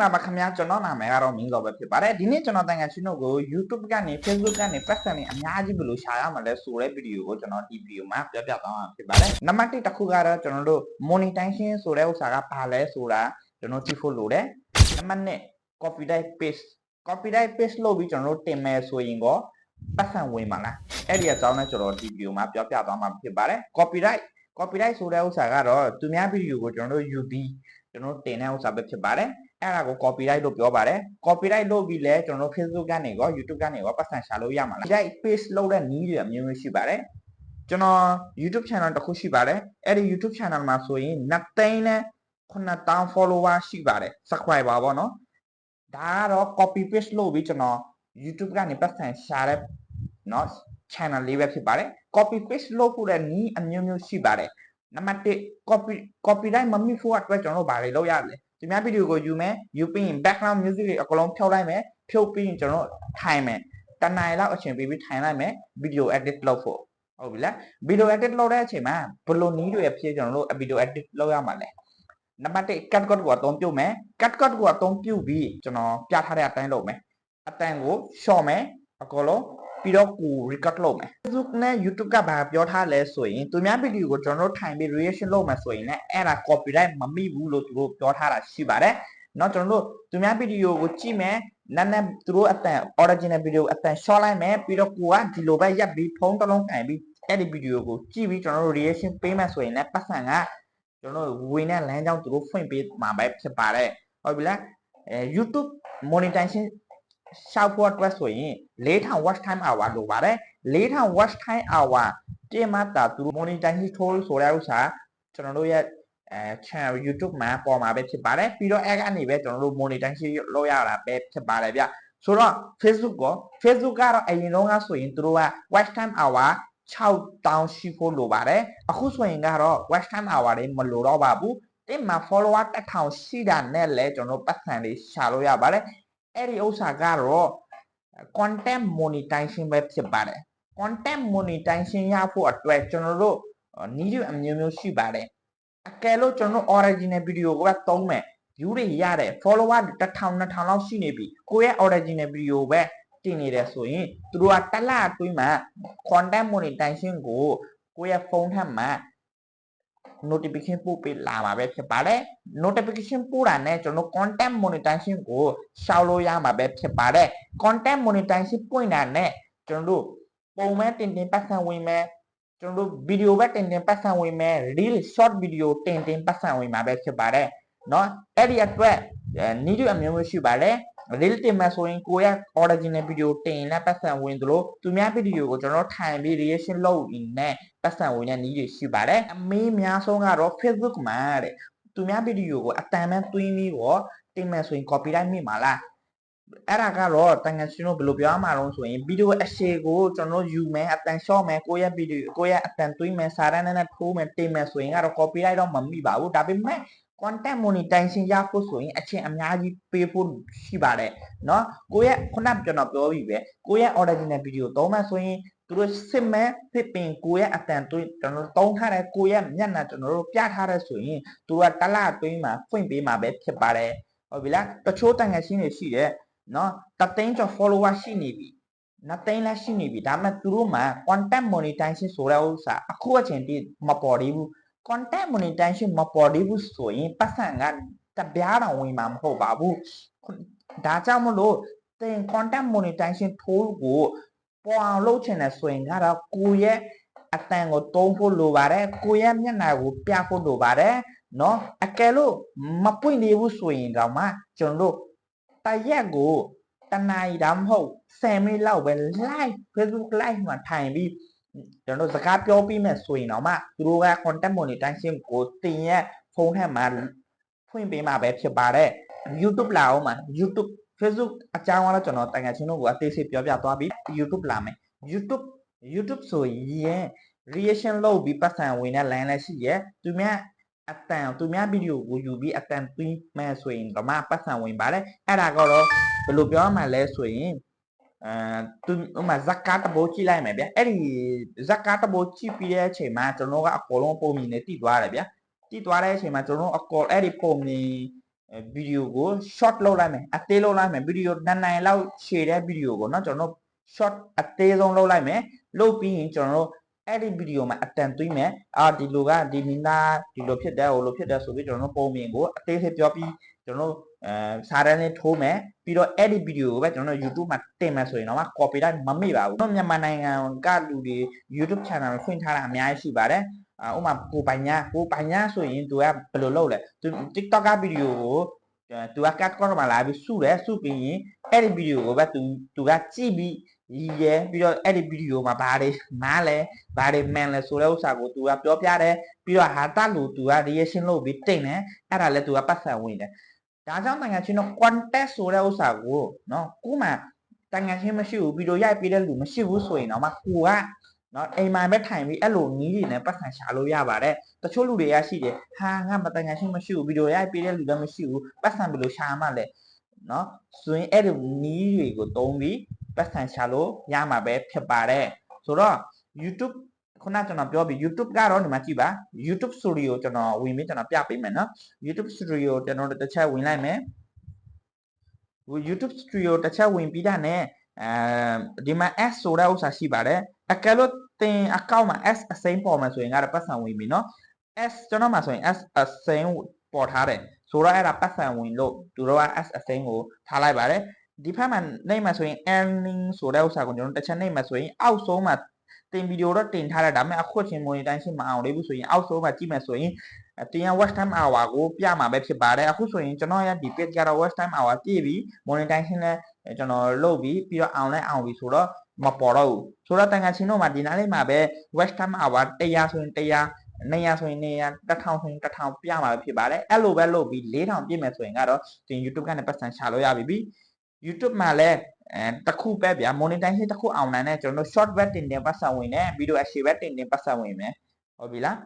င်္ဂလာပါခင်ဗျာကျွန်တော်နာမည်ကတော့မင်းစောပဲဖြစ်ပါတယ်ဒီနေ့ကျွန်တော်တန်ခါချင်းတို့ကို YouTube ကနေ Facebook ကနေပတ်စံနေအများကြီးဘယ်လိုရှာရမလဲဆိုတဲ့ဗီဒီယိုကိုကျွန်တော်ဒီဗီဒီယိုမှာပြပြသွားမှာဖြစ်ပါတယ်နံပါတ်1တစ်ခုကတော့ကျွန်တော်တို့ monetization ဆိုတဲ့ဥစ္စာကဘာလဲဆိုတာကျွန်တော်ကြည့်ဖို့လိုတယ်နံပါတ်2 copyright paste copyright paste လုပ်ပြီးကျွန်တော်တို့တင်မယ်ဆိုရင်ក៏ပတ်စံဝင်ပါလားအဲ့ဒီအကြောင်းနဲ့ကျွန်တော်ဒီဗီဒီယိုမှာပြောပြသွားမှာဖြစ်ပါတယ် copyright copyright ဆိုတဲ့ဥစ္စာကတော့သူများဗီဒီယိုကိုကျွန်တော်တို့ယူပြီးကျွန်တော်တို့တင်တဲ့ဥစ္စာပဲဖြစ်ပါတယ် အဲ့ဒါကို copyright လို့ပြောပါတယ် copyright လုပ်ပြီးလဲကျွန်တော်တို့ Facebook ကနေရော YouTube ကနေရောပတ်စံရှာလို့ရမှာလား copyright paste လုပ်တဲ့နည်းတွေအမျိုးမျိုးရှိပါတယ်ကျွန်တော် YouTube channel တစ်ခုရှိပါတယ်အဲ့ဒီ YouTube channel မှာဆိုရင်2သိန်းနဲ့9000 follower ရှိပါတယ် subscriber ပေါ့နော်ဒါကတော့ copy paste လုပ်ပြီးကျွန်တော် YouTube ကနေပတ်စံရှာတဲ့เนาะ channel လေးပဲဖြစ်ပါတယ် copy paste လုပ်ဖို့တဲ့နည်းအမျိုးမျိုးရှိပါတယ်နံပါတ်1 copy copyright မမိဖို့အတွက်ကျွန်တော်တို့ဘာတွေလုပ်ရလဲ ဒီများဗီဒီယိုကိုယူမယ်ယူပြီးရင် background music တွေအကုန်လုံးဖြုတ်လိုက်မယ်ဖြုတ်ပြီးရင်ကျွန်တော်တို့ထိုင်မယ်တနင်္လာလောက်အချိန်ပေးပြီးထိုင်လိုက်မယ် video edit လုပ်ဖို့ဟုတ်ပြီလား video edit လုပ်တဲ့အချိန်မှာဘယ်လိုနည်းတွေအဖြစ်ကျွန်တော်တို့ video edit လုပ်ရမှာလဲနံပါတ်1 cut cut ကိုအသုံးပြုမယ် cut cut ကိုအသုံးပြုပြီးကျွန်တော်ပြထားတဲ့အတိုင်းလုပ်မယ်အတန်ကို short မယ်အကုန်လုံး ပြီးတော့ကို record လုပ်မယ် Facebook နဲ့ YouTube ကဘာပြောထားလဲဆိုရင်သူများဗီဒီယိုကိုကျွန်တော်တို့ထိုင်ပြီး reaction လုပ်မယ်ဆိုရင်လည်းအဲ့ဒါ copyright မမိဘူးလို့သူတို့ပြောထားတာရှိပါတယ်เนาะကျွန်တော်တို့သူများဗီဒီယိုကိုကြည့်မယ်နာနဲ့သူတို့အတန် original video အတန် short လိုက်မယ်ပြီးတော့ကိုကဒီလိုပဲရပ်ပြီးဖုန်းတစ်လုံးကင်ပြီးအဲ့ဒီဗီဒီယိုကိုကြည့်ပြီးကျွန်တော်တို့ reaction ပေးမယ်ဆိုရင်လည်းပတ်စံကကျွန်တော်တို့ဝင်တဲ့လမ်းကြောင်းသူတို့ဖွင့်ပေးမှာပဲဖြစ်ပါတယ်ဟုတ်ပြီလားအဲ YouTube monetization ရှောက်ဖို့အတွက်ဆိုရင်4000 watch time hour လိုပါတယ်4000 watch time hour တင်မှတာသူတို့ monetization tool ဆိုတဲ့ဥစ္စာကျွန်တော်တို့ရဲ့အဲ channel YouTube မှာပေါ်မှာပဲဖြစ်ပါတယ်ပြီးတော့အဲ့ကနေပဲကျွန်တော်တို့ monetization လုပ်ရတာပဲဖြစ်ပါတယ်ဗျဆိုတော့ Facebook ကို Facebook ကတော့အရင်တုန်းကဆိုရင်သူတို့က watch time hour 6000ရှိဖို့လိုပါတယ်အခုဆိုရင်ကတော့ watch time hour တွေမလိုတော့ပါဘူးတင်မှာ follower 1000ရှိတာနဲ့လဲကျွန်တော်တို့ပတ်စံလေးရှာလို့ရပါတယ် အဲ့ဒီဥစ္စာကတော့ content monetization ပဲဖြစ်ပါတယ် content monetization ရဖို့အတွက်ကျွန်တော်တို့နည်းတွေအမျိုးမျိုးရှိပါတယ်အကယ်လို့ကျွန်တော်တို့ original video ကိုပဲသုံးမယ် view တွေရတယ် follower 1000 2000လောက်ရှိနေပြီကိုယ့်ရဲ့ original video ပဲတင်နေတယ်ဆိုရင်သူတို့ကတစ်လအတွင်းမှာ content monetization ကိုကိုယ့်ရဲ့ဖုန်းထက်မှာ notification ပို့ပေးလာမှာပဲဖြစ်ပါတယ် notification ပို့တာနဲ့ကျွန်တော် content monetization ကိုရှောက်လို့ရမှာပဲဖြစ်ပါတယ် content monetization ပွင့်တာနဲ့ကျွန်တော်တို့ပုံမဲ့တင်တင်ပတ်စံဝင်မယ်ကျွန်တော်တို့ video ပဲတင်တင်ပတ်စံဝင်မယ် reel short video တင်တင်ပတ်စံဝင်မှာပဲဖြစ်ပါတယ်เนาะအဲ့ဒီအတွက်နီးတွေအမျိုးမျိုးရှိပါတယ် reel တင်မယ်ဆိုရင်ကိုယ့်ရဲ့ original video တင်ရင်လည်းပတ်စံဝင်သလိုသူများ video ကိုကျွန်တော်ထိုင်ပြီး reaction လုပ်ရင်လည်းပတ်စံဝင်တဲ့နည်းတွေရှိပါတယ်အမေးများဆုံးကတော့ Facebook မှာတဲ့သူများ video ကိုအတန်မှန်သွင်းပြီးတော့တင်မယ်ဆိုရင် copyright မိမှာလားအဲ့ဒါကတော့တန်ငယ်ရှင်တို့ဘယ်လိုပြောရမှာလဲဆိုရင်ဗီဒီယိုအရှည်ကိုကျွန်တော်ယူမယ်အတန်လျှော့မယ်ကိုယ့်ရဲ့ဗီဒီယိုကိုယ့်ရဲ့အတန်သွင်းမယ်စာရမ်းနဲ့ထိုးမယ်တင်မယ်ဆိုရင်ကတော့ copyright တော့မမိပါဘူးဒါပေမဲ့ content monetization ရဖို့ဆိုရင်အချင်းအများကြီးပေးဖို့ရှိပါတယ်เนาะကိုယ့်ရဲ့ခုနကကျွန်တော်ပြောပြီးပဲကိုယ့်ရဲ့ original video သုံးမှဆိုရင်သူတို့စစ်မဲ့ဖြစ်ပင်ကိုယ့်ရဲ့အတန်သွင်းကျွန်တော်သုံးထားတဲ့ကိုယ့်ရဲ့မျက်နှာကျွန်တော်တို့ပြထားတဲ့ဆိုရင်သူကတလအတွင်းမှာဖွင့်ပေးမှာပဲဖြစ်ပါတယ်ဟုတ်ပြီလားတချို့တန်ငယ်ရှင်းတွေရှိတယ်เนาะတသိန်းကျော် follower ရှိနေပြီနှစ်သိန်းလည်းရှိနေပြီဒါပေမဲ့သူတို့မှာ content monetization ဆိုတဲ့ဥစ္စာအခုအချိန်ထိမပေါ်သေးဘူး content monetization မပေါ်သေးဘူးဆိုရင်ပတ်စံကတပြားတောင်ဝင်မှာမဟုတ်ပါဘူးဒါကြောင့်မလို့သင် content monetization tool ကိုပေါ်အောင်လုပ်ချင်တယ်ဆိုရင်ကတော့ကိုယ့်ရဲ့အတန်ကိုတုံးဖို့လိုပါတယ်ကိုယ့်ရဲ့မျက်နှာကိုပြဖို့လိုပါတယ်เนาะအကယ်လို့မပွင့်သေးဘူးဆိုရင်တော့မှကျွန်တော်တို့တရက်ကိုတနာရီဒါမှမဟုတ်10မိနစ်လောက်ပဲ live Facebook live မှာထိုင်ပြီး ကျွန်တော်တို့စကားပြောပြီးမဲ့ဆိုရင်တော့မှသူတို့က content monetization ကိုတင်ရဲ့ဖုန်းထဲမှာဖွင့်ပေးမှာပဲဖြစ်ပါတယ် YouTube လာအောင်မှာ YouTube Facebook အကြောင်းကတော့ကျွန်တော်တန်ငယ်ချင်းတို့ကအသေးစိတ်ပြောပြသွားပြီး YouTube လာမယ် YouTube YouTube ဆိုရင် reaction လုပ်ပြီးပတ်စံဝင်တဲ့ line လည်းရှိရဲသူများအတန်သူများဗီဒီယိုကိုယူပြီးအတန်သွင်းမဲ့ဆိုရင်တော့မှပတ်စံဝင်ပါတယ်အဲ့ဒါကတော့ဘယ်လိုပြောရမှာလဲဆိုရင် အဲသူဥမာဇက်ကားတဘိုးကြည့်လိုက်မယ်ဗျအဲ့ဒီဇက်ကားတဘိုးကြည့်ပြီးတဲ့အချိန်မှာကျွန်တော်ကအကောလုံးပုံမြင်နေတိသွားတယ်ဗျတိသွားတဲ့အချိန်မှာကျွန်တော်အကောအဲ့ဒီပုံမြင် ဗီဒီယိုကို short လုပ်လိုက်မယ်အသေးလုပ်လိုက်မယ်ဗီဒီယိုနှစ်နိုင်လောက်ရှည်တဲ့ဗီဒီယိုကိုเนาะကျွန်တော်တို့ short အသေးဆုံးလုပ်လိုက်မယ်လုပ်ပြီးရင်ကျွန်တော်တို့အဲ့ဒီဗီဒီယိုမှာအတန်သွင်းမယ်အာဒီလိုကဒီမင်းသားဒီလိုဖြစ်တယ်ဟိုလိုဖြစ်တယ်ဆိုပြီးကျွန်တော်တို့ပုံမြင်ကိုအသေးသေးပြောပြီး ကျွန်တော်တို့အဲစာတန်းလေးထိုးမယ်ပြီးတော့အဲ့ဒီဗီဒီယိုကိုပဲကျွန်တော်တို့ YouTube မှာတင်မယ်ဆိုရင်တော့ copyright မမိပါဘူး။ကျွန်တော်မြန်မာနိုင်ငံကလူတွေ YouTube channel ဖွင့်ထားတာအများကြီးရှိပါတယ်။အာဥပမာကိုပိုင်ညာကိုပိုင်ညာဆိုရင်သူကဘယ်လိုလုပ်လဲသူ TikTok ကဗီဒီယိုကိုအဲသူက cut ကောမှာလာပြီးစုတယ်စုပြီးရင်အဲ့ဒီဗီဒီယိုကိုပဲသူသူကကြည့်ပြီးရည်ရဲပြီးတော့အဲ့ဒီဗီဒီယိုမှာဘာတွေနားလဲဘာတွေမှန်လဲဆိုတဲ့ဥစ္စာကိုသူကပြောပြတယ်ပြီးတော့ဟာတလူသူက reaction လုပ်ပြီးတင်တယ်အဲ့ဒါလည်းသူကပတ်စံဝင်တယ် ဒါကြောင့်တန်ငါချင်းတော့ context ဆိုတဲ့ဥစ္စာကိုနော်ကိုမှတန်ငါချင်းမရှိဘူးဗီဒီယိုရိုက်ပေးတဲ့လူမရှိဘူးဆိုရင်တော့မှကိုကနော်အိမ်မှာပဲထိုင်ပြီးအဲ့လိုနီးတွေနဲ့ပတ်စံရှာလို့ရပါတယ်တချို့လူတွေကရှိတယ်ဟာငါမတန်ငါချင်းမရှိဘူးဗီဒီယိုရိုက်ပေးတဲ့လူလည်းမရှိဘူးပတ်စံဘယ်လိုရှာမှလဲနော်ဆိုရင်အဲ့လိုနီးတွေကိုတုံးပြီးပတ်စံရှာလို့ရမှာပဲဖြစ်ပါတယ်ဆိုတော့ YouTube ခုနကျွန်တော်ပြောပြီး YouTube ကတော့ဒီမှာကြည့်ပါ YouTube Studio ကျွန်တော်ဝင်ပြီးကျွန်တော်ပြပေးမယ်နော် YouTube Studio ကျွန်တော်တစ်ချက်ဝင်လိုက်မယ် YouTube Studio တစ်ချက်ဝင်ပြီးတာ ਨੇ အဲဒီမှာ S ဆိုတဲ့ဥစ္စာရှိပါတယ်အကယ်လို့သင်အကောင့်မှာ S အစိမ်းပေါ်မှာဆိုရင်ကတော့ပတ်စံဝင်ပြီနော် S ကျွန်တော်မှာဆိုရင် S အစိမ်းပေါ်ထားတယ်ဆိုတော့အဲ့ဒါပတ်စံဝင်လို့သူတို့က S အစိမ်းကိုထားလိုက်ပါတယ်ဒီဖက်မှာနေမှာဆိုရင် earning ဆိုတဲ့ဥစ္စာကိုကျွန်တော်တစ်ချက်နေမှာဆိုရင်အောက်ဆုံးမှာ တင်ဗီဒီယိုတော့တင်ထားတယ်ဒါပေမဲ့အခုချင်း monetization မအောင်လေးဘူးဆိုရင်အောက်ဆုံးမှာကြည့်မယ်ဆိုရင်တင်ရ watch time hour ကိုပြမှာပဲဖြစ်ပါတယ်အခုဆိုရင်ကျွန်တော်ရဒီ page ကတော့ watch time hour ပြည့်ပြီ monetization လည်းကျွန်တော်လုပ်ပြီးပြီးတော့အောင်လဲအောင်ပြီဆိုတော့မပေါ်တော့ဘူးဆိုတော့တန်ခါချင်းတို့မှာဒီနားလေးမှာပဲ watch time hour 100ဆိုရင်100 200ဆိုရင်200 1000ဆိုရင်1000ပြမှာပဲဖြစ်ပါတယ်အဲ့လိုပဲလုပ်ပြီး4000ပြည့်မယ်ဆိုရင်ကတော့တင် YouTube ကနေပတ်စံရှာလို့ရပြီ YouTube မှာလည်းအဲတစ်ခုပဲဗျာ monetization တစ်ခုအောင်နိုင်တဲ့ကျွန်တော်တို့ short web တင်တင်ပတ်စံဝင်တယ် video အရှည်ပဲတင်တင်ပတ်စံဝင်မယ်ဟုတ်ပြီလား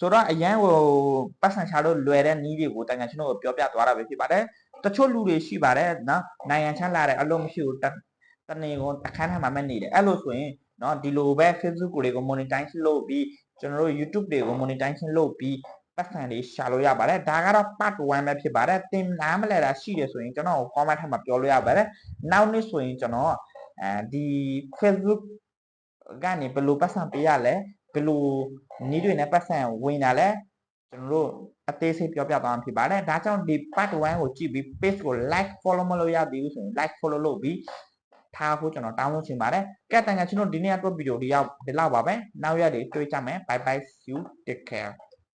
ဆိုတော့အရန်ဟိုပတ်စံချလို့လွယ်တဲ့နည်းတွေကိုတန်ကန်ကျွန်တော်ကိုပြောပြသွားတာပဲဖြစ်ပါတယ်တချို့လူတွေရှိပါတယ်နော်နိုင်ငံချမ်းလာတဲ့အလုံးမရှိဘူးတတနေကိုအခန်းထဲမှာမဲ့နေတယ်အဲ့လိုဆိုရင်နော်ဒီလိုပဲ Facebook ကိုတွေကို monetize လုပ်ပြီးကျွန်တော်တို့ YouTube တွေကို monetization လုပ်ပြီး ပတ်စံလေးရှာလို့ရပါတယ်ဒါကတော့ part 1ပဲဖြစ်ပါတယ်သင်နားမလဲတာရှိတယ်ဆိုရင်ကျွန်တော် comment ထဲမှာပြောလို့ရပါတယ်နောက်နေ့ဆိုရင်ကျွန်တော်အဲဒီ Facebook ကနေဘယ်လိုပတ်စံပေးရလဲဘယ်လိုနည်းတွေနဲ့ပတ်စံဝင်တာလဲကျွန်တော်တို့အသေးစိတ်ပြောပြသွားမှာဖြစ်ပါတယ်ဒါကြောင့်ဒီ part 1ကိုကြည့်ပြီး page ကို like follow မလုပ်ရသေးဘူးဆိုရင် like follow လုပ်ပြီးထားဖို့ကျွန်တော်တောင်းလို့ချင်ပါတယ်ကဲတန်ကကျွန်တော်ဒီနေ့အတွက်ဗီဒီယိုဒီရောက်ဒီလောက်ပါပဲနောက်ရက်တွေတွေ့ကြမယ် bye bye see you take care